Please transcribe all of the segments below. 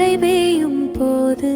மழை பெய்யும் போது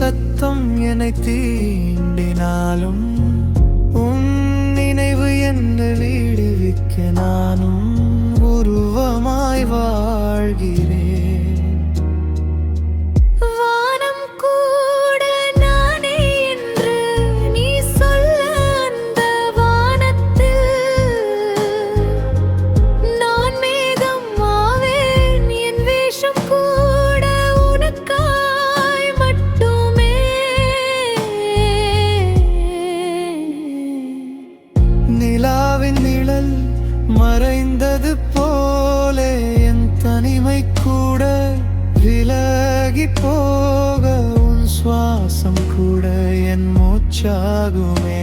சத்தம் என்னை தீண்டினாலும் உன் நினைவு என்ன வீடு போக உன் சுவாசம் கூட என் மூச்சாகுமே.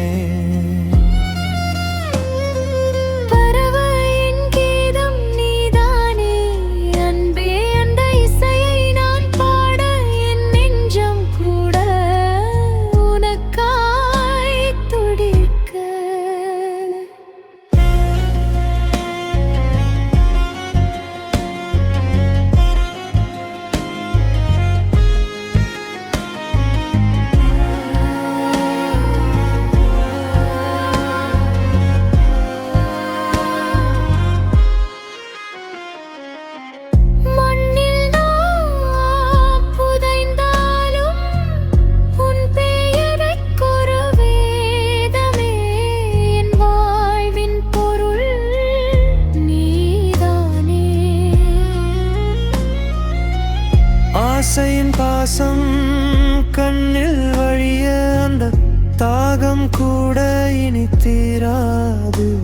சுவாசம் கண்ணில் வழிய அந்த தாகம் கூட இனி தீராது.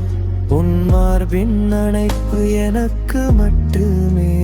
உன் மார்பின் அணைப்பு எனக்கு மட்டுமே.